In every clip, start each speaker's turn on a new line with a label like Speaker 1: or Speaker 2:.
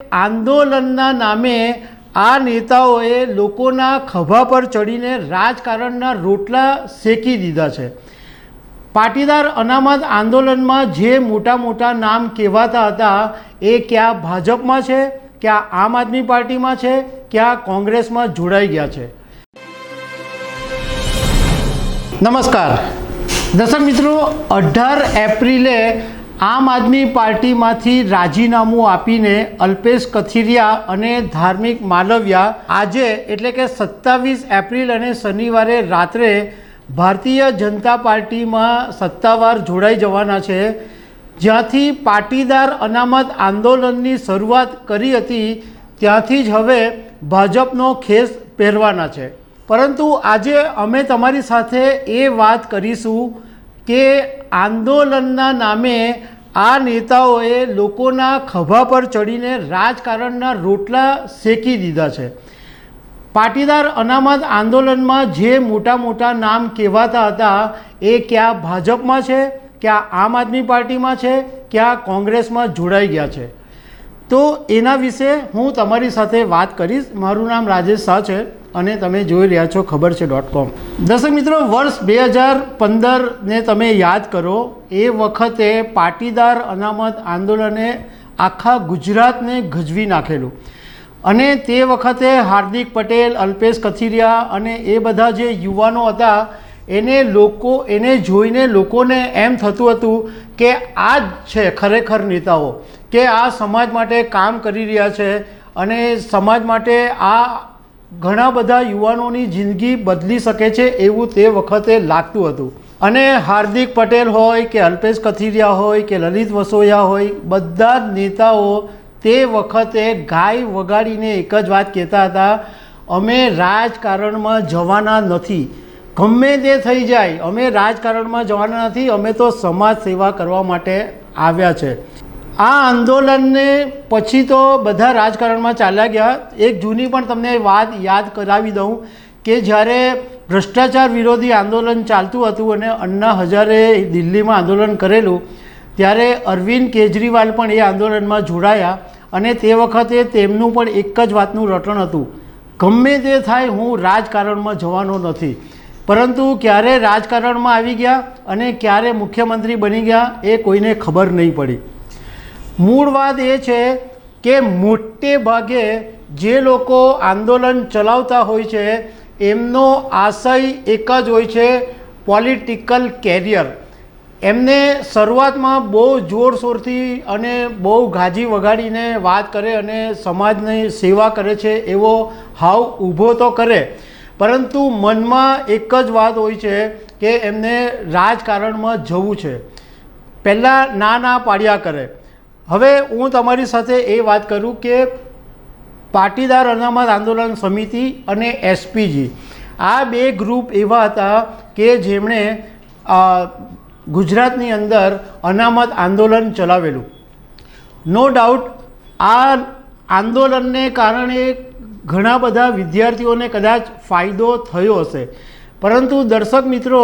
Speaker 1: આંદોલનના નામે આ નેતાઓએ લોકોના ખભા પર ચડીને રાજકારણના રોટલા શેકી દીધા છે. પાટીદાર અનામત આંદોલનમાં જે મોટા મોટા નામ કહેવાતા હતા, એ ક્યાં ભાજપમાં છે, ક્યાં આમ આદમી પાર્ટીમાં છે, ક્યાં કોંગ્રેસમાં જોડાઈ ગયા છે. નમસ્કાર. દર્શક મિત્રો, અઢાર એપ્રિલે આમ આદમી પાર્ટીમાંથી રાજીનામું આપીને અલ્પેશ કથિરિયા અને ધાર્મિક માલવિયા આજે એટલે કે સત્તાવીસ એપ્રિલ અને શનિવારે રાત્રે ભારતીય જનતા પાર્ટીમાં સત્તાવાર જોડાઈ જવાના છે. જ્યાંથી પાટીદાર અનામત આંદોલનની શરૂઆત કરી હતી, ત્યાંથી જ હવે ભાજપનો ખેસ પહેરવાના છે. પરંતુ આજે અમે તમારી સાથે એ વાત કરીશું કે આંદોલનના નામે આ નેતાઓએ લોકોના ખભા પર ચડીને રાજકારણના રોટલા શેકી દીધા છે. પાટીદાર અનામત આંદોલનમાં જે મોટા મોટા નામ કહેવાતા હતા, એ ક્યાં ભાજપમાં છે, ક્યાં આમ આદમી પાર્ટીમાં છે, ક્યાં કોંગ્રેસમાં જોડાઈ ગયા છે. તો એના વિશે હું તમારી સાથે વાત કરીશ. મારું નામ રાજેશ શાહ છે. અને તમે જોઈ રહ્યા છો ખબર છે ડોટ કોમ દર્શક મિત્રો, વર્ષ બે હજાર પંદરને તમે યાદ કરો, એ વખતે પાટીદાર અનામત આંદોલને આખા ગુજરાતને ગજવી નાખેલું. અને તે વખતે હાર્દિક પટેલ, અલ્પેશ કથિરિયા અને એ બધા જે યુવાનો હતા, એને લોકો, એને જોઈને લોકોને એમ થતું હતું કે આ જ છે ખરેખર નેતાઓ, કે આ સમાજ માટે કામ કરી રહ્યા છે અને સમાજ માટે આ ઘણા બધા યુવાનોની જિંદગી બદલી શકે છે એવું તે વખતે લાગતું હતું. અને હાર્દિક પટેલ હોય કે અલ્પેશ કથિરિયા હોય કે લલિત વસોયા હોય, બધા જ નેતાઓ તે વખતે ગાય વગાડીને એક જ વાત કહેતા હતા, અમે રાજકારણમાં જવાના નથી. ગમે તે થઈ જાય, અમે રાજકારણમાં જવાના નથી, અમે તો સમાજ સેવા કરવા માટે આવ્યા છે. આ આંદોલનને પછી તો બધા રાજકારણમાં ચાલ્યા ગયા. એક જૂની પણ તમને વાત યાદ કરાવી દઉં કે જ્યારે ભ્રષ્ટાચાર વિરોધી આંદોલન ચાલતું હતું અને અન્ના હજારે દિલ્હીમાં આંદોલન કરેલું, ત્યારે અરવિંદ કેજરીવાલ પણ એ આંદોલનમાં જોડાયા અને તે વખતે તેમનું પણ એક જ વાતનું રટણ હતું. ગમે તે થાય હું રાજકારણમાં જવાનો નથી. પરંતુ ક્યારે રાજકારણમાં આવી ગયા અને ક્યારે મુખ્યમંત્રી બની ગયા એ કોઈને ખબર નહીં પડી. મૂળ વાત એ છે કે મોટે ભાગે જે લોકો આંદોલન ચલાવતા હોય છે, એમનો આશય એક જ હોય છે પોલિટિકલ કેરિયર એમને શરૂઆતમાં બહુ જોરશોરથી અને બહુ ગાજી વગાડીને વાત કરે અને સમાજની સેવા કરે છે, એવો હાવ ઊભો તો કરે. પરંતુ મનમાં એક જ વાત હોય છે કે એમને રાજકારણમાં જવું છે. પહેલાં ના ના પાડ્યા કરે. હવે હું તમારી સાથે એ વાત કરું કે પાટીદાર અનામત આંદોલન સમિતિ અને એસપીજી આ બે ગ્રુપ એવા હતા કે જેમણે ગુજરાતની અંદર અનામત આંદોલન ચલાવેલું. નો ડાઉટ આ આંદોલનને કારણે ઘણા બધા વિદ્યાર્થીઓને કદાચ ફાયદો થયો હશે. પરંતુ દર્શક મિત્રો,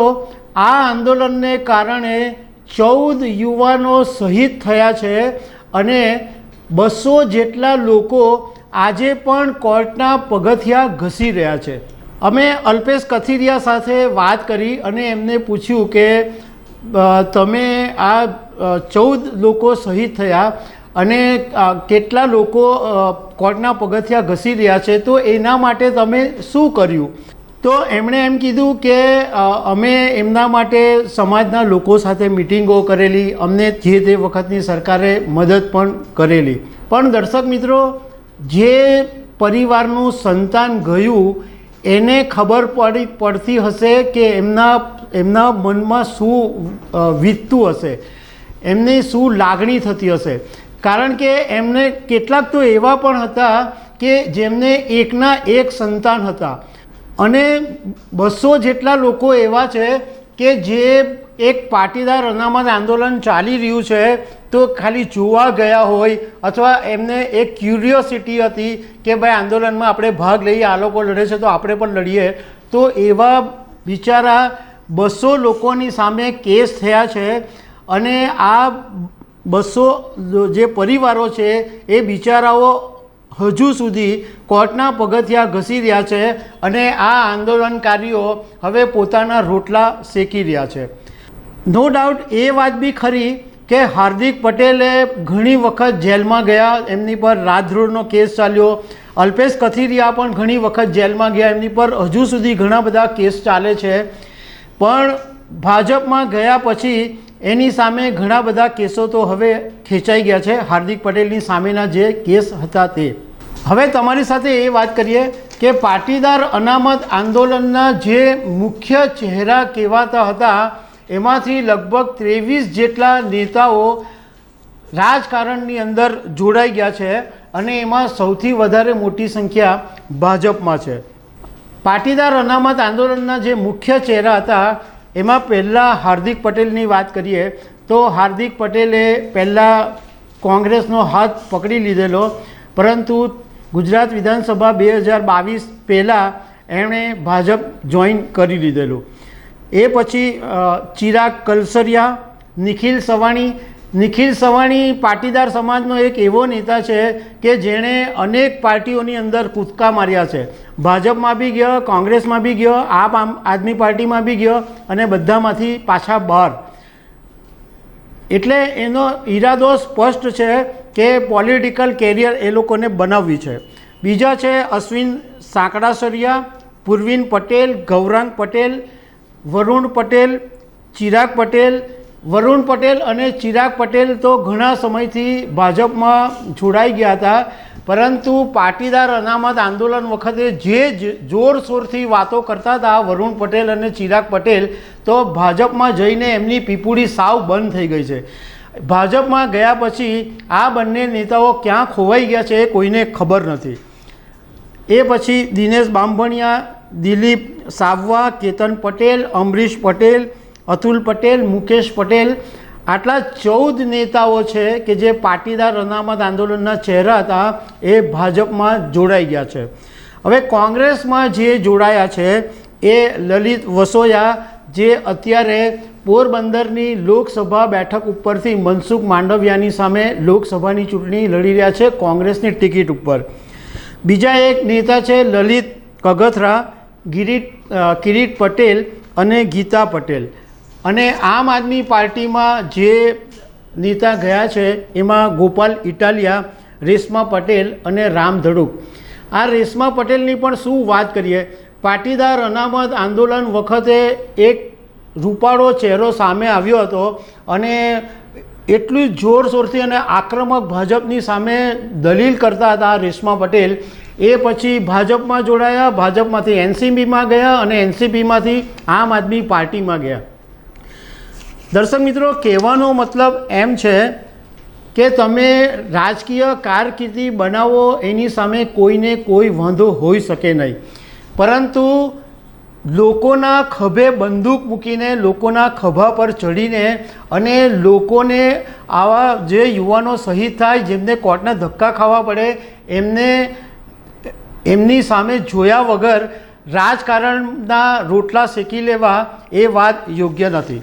Speaker 1: આ આંદોલનને કારણે ચૌદ યુવાનો શહીદ થયા છે અને બસો જેટલા લોકો આજે પણ કોર્ટના પગથિયા ઘસી રહ્યા છે. અમે અલ્પેશ કથિરિયા સાથે વાત કરી અને એમને પૂછ્યું કે તમે આ ચૌદ લોકો શહીદ થયા અને કેટલા લોકો કોર્ટના પગથિયા ઘસી રહ્યા છે, તો એના માટે તમે શું કર્યું? તો એમણે એમ કીધું કે અમે એમના માટે સમાજના લોકો સાથે મિટિંગો કરેલી, અમને જે તે વખતની સરકારે મદદ પણ કરેલી. પણ દર્શક મિત્રો, જે પરિવારનું સંતાન ગયું, એને ખબર પડી, પડતી હશે કે એમના એમના મનમાં શું વીતતું હશે. એમને શું લાગણી થતી હશે. કારણ કે એમને કેટલાક તો એવા પણ હતા કે જેમને એકના એક સંતાન હતા. અને બસો જેટલા લોકો એવા છે કે જે એક પાટીદાર અનામત આંદોલન ચાલી રહ્યું છે, તો ખાલી જોવા ગયા હોય અથવા એમને એક ક્યુરિયોસિટી હતી કે ભાઈ આંદોલનમાં આપણે ભાગ લઈએ, આ લોકો લડે છે તો આપણે પણ લડીએ. તો એવા બિચારા બસો લોકોની સામે કેસ થયા છે અને આ બસો જે પરિવારો છે એ બિચારાઓ હજુ સુધી કોર્ટના પગથિયા ઘસી રહ્યા છે અને આ આંદોલનકારીઓ હવે પોતાના રોટલા શેકી રહ્યા છે. નો ડાઉટ એ વાત બી ખરી કે હાર્દિક પટેલે ઘણી વખત જેલમાં ગયા, એમની પર રાજદ્રોહનો કેસ ચાલ્યો. અલ્પેશ કથિરિયા પણ ઘણી વખત જેલમાં ગયા, એમની પર હજુ સુધી ઘણા બધા કેસ ચાલે છે. પણ ભાજપમાં ગયા પછી એની સામે ઘણા બધા કેસો તો હવે ખેંચાઈ ગયા છે. હાર્દિક પટેલની સામેના જે કેસ હતા તે. હવે તમારી સાથે એ વાત કરીએ કે પાટીદાર અનામત આંદોલનના જે મુખ્ય ચહેરા કહેવાતા હતા, એમાંથી લગભગ ત્રેવીસ જેટલા નેતાઓ રાજકારણની અંદર જોડાઈ ગયા છે અને એમાં સૌથી વધારે મોટી સંખ્યા ભાજપમાં છે. પાટીદાર અનામત આંદોલનના જે મુખ્ય ચહેરા હતા એમાં પહેલાં હાર્દિક પટેલની વાત કરીએ, તો હાર્દિક પટેલે પહેલાં કોંગ્રેસનો હાથ પકડી લીધેલો. પરંતુ ગુજરાત વિધાનસભા બે હજાર બાવીસ પહેલાં એમણે ભાજપ જોઈન કરી લીધેલું. એ પછી ચિરાગ કલસરિયા, નિખિલ સવાણી નિખિલ સવાણી પાટીદાર સમાજનો એક એવો નેતા છે કે જેણે અનેક પાર્ટીઓની અંદર કૂદકા માર્યા છે. ભાજપમાં બી ગયો, કોંગ્રેસમાં બી ગયો, આપ આમ આદમી પાર્ટીમાં બી ગયો અને બધામાંથી પાછા બહાર. એટલે એનો ઈરાદો સ્પષ્ટ છે કે પોલિટિકલ કેરિયર એ લોકોને બનાવવી છે. બીજા છે અશ્વિન સાંકડાસરિયા પૂર્વિન પટેલ, ગૌરાંગ પટેલ, વરુણ પટેલ, ચિરાગ પટેલ વરુણ પટેલ અને ચિરાગ પટેલ તો ઘણા સમયથી ભાજપમાં જોડાઈ ગયા હતા, પરંતુ પાટીદાર અનામત આંદોલન વખતે જે જોરશોરથી વાતો કરતા હતા વરુણ પટેલ અને ચિરાગ પટેલ, તો ભાજપમાં જઈને એમની પીપુડી સાવ બંધ થઈ ગઈ છે. ભાજપમાં ગયા પછી આ બંને નેતાઓ ક્યાં ખોવાઈ ગયા છે એ કોઈને ખબર નથી. એ પછી દિનેશ બાંભણિયા, દિલીપ સાવવા, કેતન પટેલ, અમરીશ પટેલ અતુલ પટેલ, મુકેશ પટેલ, આટલા ચૌદ નેતાઓ છે કે જે પાટીદાર અનામત આંદોલનના ચહેરા હતા, એ ભાજપમાં જોડાઈ ગયા છે. હવે કોંગ્રેસમાં જે જોડાયા છે, એ લલિત વસોયા, જે અત્યારે પોરબંદરની લોકસભા બેઠક ઉપરથી મનસુખ માંડવિયાની સામે લોકસભાની ચૂંટણી લડી રહ્યા છે કોંગ્રેસની ટિકિટ ઉપર. બીજા એક નેતા છે લલિત કગથરા, ગિરીટ કિરીટ પટેલ અને ગીતા પટેલ. અને આમ આદમી પાર્ટીમાં જે નેતા ગયા છે, એમાં ગોપાલ ઇટાલિયા, રેશમા પટેલ અને રામ ધડુક. આ રેશમા પટેલની પણ શું વાત કરીએ? પાટીદાર અનામત આંદોલન વખતે એક રૂપાળો ચહેરો સામે આવ્યો હતો અને એટલું જોરશોરથી અને આક્રમક ભાજપની સામે દલીલ કરતા હતા રેશમા પટેલ. એ પછી ભાજપમાં જોડાયા, ભાજપમાંથી એનસીબીમાં ગયા અને એનસીબીમાંથી આમ આદમી પાર્ટીમાં ગયા. દર્શક મિત્રો, કહેવાનો મતલબ એમ છે કે તમે રાજકીય કારકિર્દી બનાવો, એની સામે કોઈને કોઈ વાંધો હોઈ શકે નહીં. પરંતુ લોકોના ખભે બંદૂક મૂકીને, લોકોના ખભા પર ચડીને અને લોકોને આવા જે યુવાનો શહીદ થાય, જેમને કોર્ટના ધક્કા ખાવા પડે, એમને, એમની સામે જોયા વગર રાજકારણના રોટલા શેકી લેવા એ વાત યોગ્ય નથી.